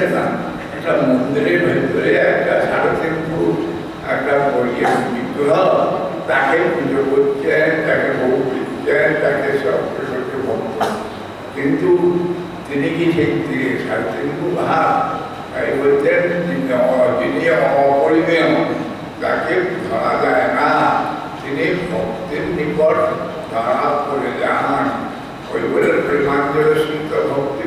আসে না, একটা মন্দিরের ভেতরে একটা সাড়ে তিন একটা বইয়ের বিগ্রহ, তাকে পুজো করছেন, তাকে বউ দিচ্ছেন, তাকে সব কিছু ভক্ত কিন্তু তিনি কি সেই তিনি সাড়ে তিন তাই বলছেন যিনি অপরিমেয়, তাকে ধরা যায় না। তিনি ভক্তের নিকট ধরা পড়ে যান। ওই বলে প্রেমাঞ্জল ভক্তি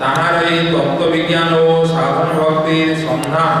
তাহার এই তত্ত্ববিজ্ঞান ও সাধন ভক্তির সন্ধান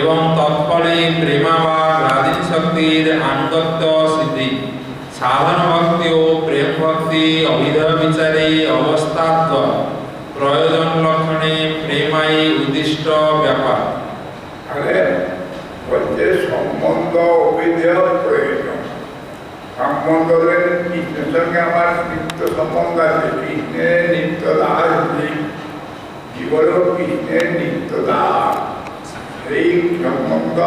এবং তৎফলে প্রেমা বা রাধীন শক্তির আনুগত্য সিদ্ধি সাধন ভক্তি ও প্রেম ভক্তি অভিধয় বিচারে অবস্থাত্ব প্রয়োজন লক্ষণে প্রেমাই উদ্দিষ্ট ব্যাপার। তাহলে হচ্ছে সম্বন্ধ অভিধেয় প্রয়োজন। সম্বন্ধ কৃষ্ণের সঙ্গে আমার নিত্য সম্বন্ধ আছে কৃষ্ণের নিত্য জীবন কৃষ্ণের নিত্য দাস এই সম্বন্ধ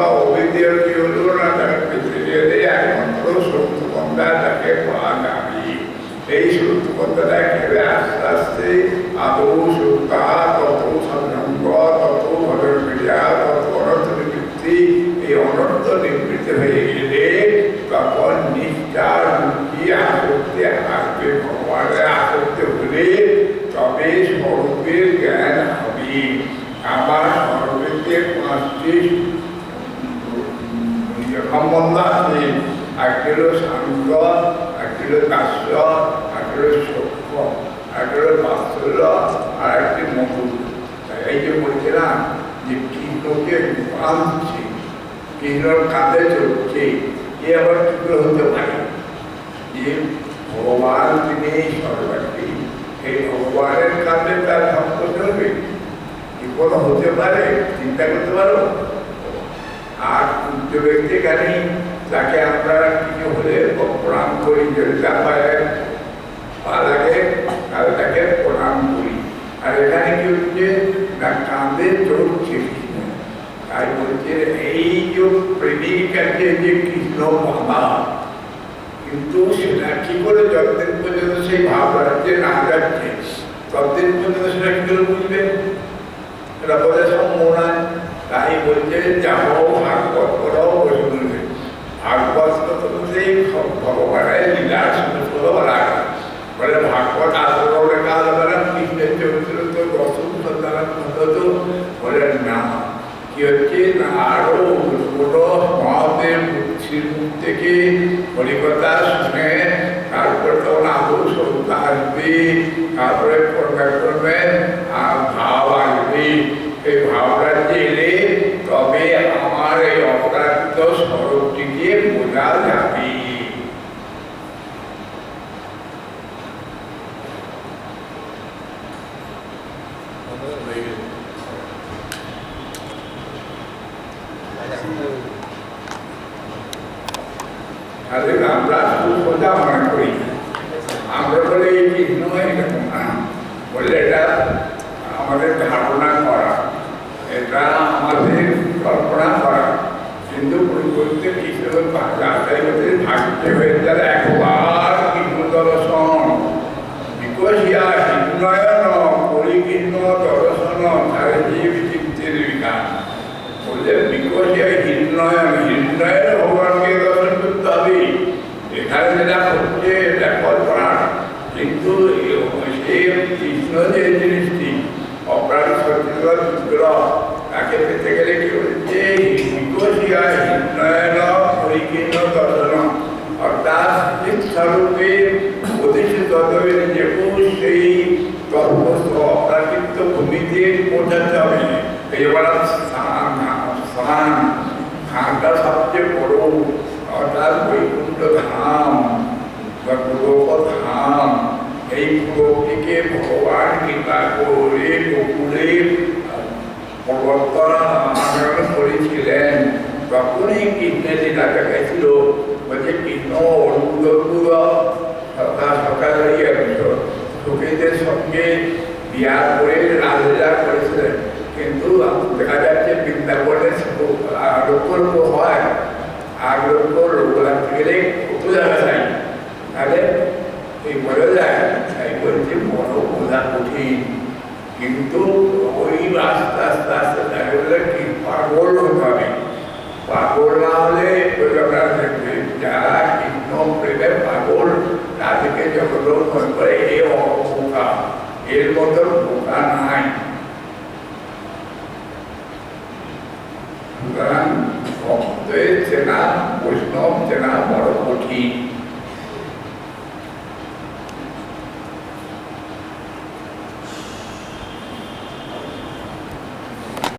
কি হলো না তার পৃথিবীতে একমাত্র সত্যবন্ধা তাকে পাওয়া যাবে এই সত্যবন্ধাটা খেলে আস্তে আস্তে আদৌ তবে জ্ঞান হবে আমার স্বরূপেতে পাঁচটি সম্বন্ধ আছে। একটা শান্ত একটা দাস্য একটা হলো সূক্ষ্ম একটা হলো আর একটি মধুর এই যে বলছিলাম যে কৃষ্ণকে বাঁধছে কৃষ্ণর কাঁধে চলছে, এ আবার কি করে হতে পারে? যে ভগবান তিনি সর্বাগ্রী এই ভগবানের কাঁধে তার ভক্ত চলবে কি হতে পারে, চিন্তা করতে পারো। আর উচ্চ ব্যক্তি জ্ঞানী তাকে আমরা কিছু হলে প্রণাম করি যদি তাহলে তাকে প্রণাম করি। আর এখানে কি হচ্ছে? না, কাঁধে চড়ছে কৃষ্ণ তাই বলছে, এই যে প্রেমিক যে কৃষ্ণ বাবা, কিন্তু সেটা কি করে যতদিন পর্যন্ত সেই ভাব রাজ্যে না যাচ্ছে, ততদিন পর্যন্ত সেটা কি করে বুঝবেন এটা বোধহয় সম্ভব তাই বলছে যাও ভাগবত বসে বলবে ভাগবত তো সেই ভগবানের লীলা শুনে বলো রাখা বলে, ভাগবত আসলে লেখা হবে কৃষ্ণের চরিত্র তো দশম সন্তানের মতো তো। বলে, না, কি হচ্ছে? না, আরও বড় মহাদেব মুক্তির মুখ থেকে হরিকথা শুনে তারপরে তখন আদৌ সত্তা আসবে। তারপরে ক্রমে আর ভাব আসবে এই ভাবরাজ্যে এলে তবে আমার এই অপরাধিত স্বরূপটিকে বোঝা যাবে তাহলে আমরা সোজা মনে করি। আমরা বলে এই চিহ্ন এরকম না। বলে এটা আমাদের ধারণা করা। এটা আমাদের কল্পনা করা। কিন্তু পরিবর্তে কৃষ্ণ যাচাই করতে ভাগ্যে হয়ে যারা একবার কৃষ্ণ দর্শন। বিকশিয়া হিন্নয়ন পরিকীর্ণ দর্শন, তার জীব চিত্তের বিকাশ। বললে বিকশিয়া ভগবানকে দর্শন করতে হবে যেটা হচ্ছে এটা কল্পনা কিন্তু সে কৃষ্ণ যে জিনিসটি অপরাধ সত্যিকার বিগ্রহ তাকে গেলে কি হচ্ছে বিকশিয়া হিন্নয়ন পরিকীর্ণ দর্শন অর্থাৎ স্বরূপে প্রতিষ্ঠিত হবে সেই তত্ত্বস্থ অপ্রাকৃত ভূমিতে পৌঁছাতে হবে এই বলা স্থান স্থান ধামটা সবচেয়ে বড় অর্থাৎ বৈকুণ্ঠ ধাম বা গোপধাম এই গোপটিকে ভগবান গীতা করে গোকুলে প্রবর্তনা নামকরণ করেছিলেন। তখনই কৃষ্ণের ডাকা গেছিল বলছে, কৃষ্ণ অনুগপুর সকাল সকাল হইয়া গেছিল সুখীদের সঙ্গে বিয়া করে রাজলীলা করেছিলেন। কিন্তু দেখা যাচ্ছে বৃন্দাবনের রূপল্প হয়। অন্য গেলে কত জায়গা চাই? তাহলে এই বোঝা যায় তাই বলছে বড় বোঝা কঠিন। কিন্তু ওই আস্তে আস্তে আস্তে তাই বলে কি পাগল হতে হবে পাগল না হলে যারা কৃষ্ণ প্রেমে পাগল তাদেরকে মনে করে এ অবোকা এর মতো বোকা নাই। সুতরাং ভক্তের চেনা বৈষ্ণব চেনা বড় কঠিন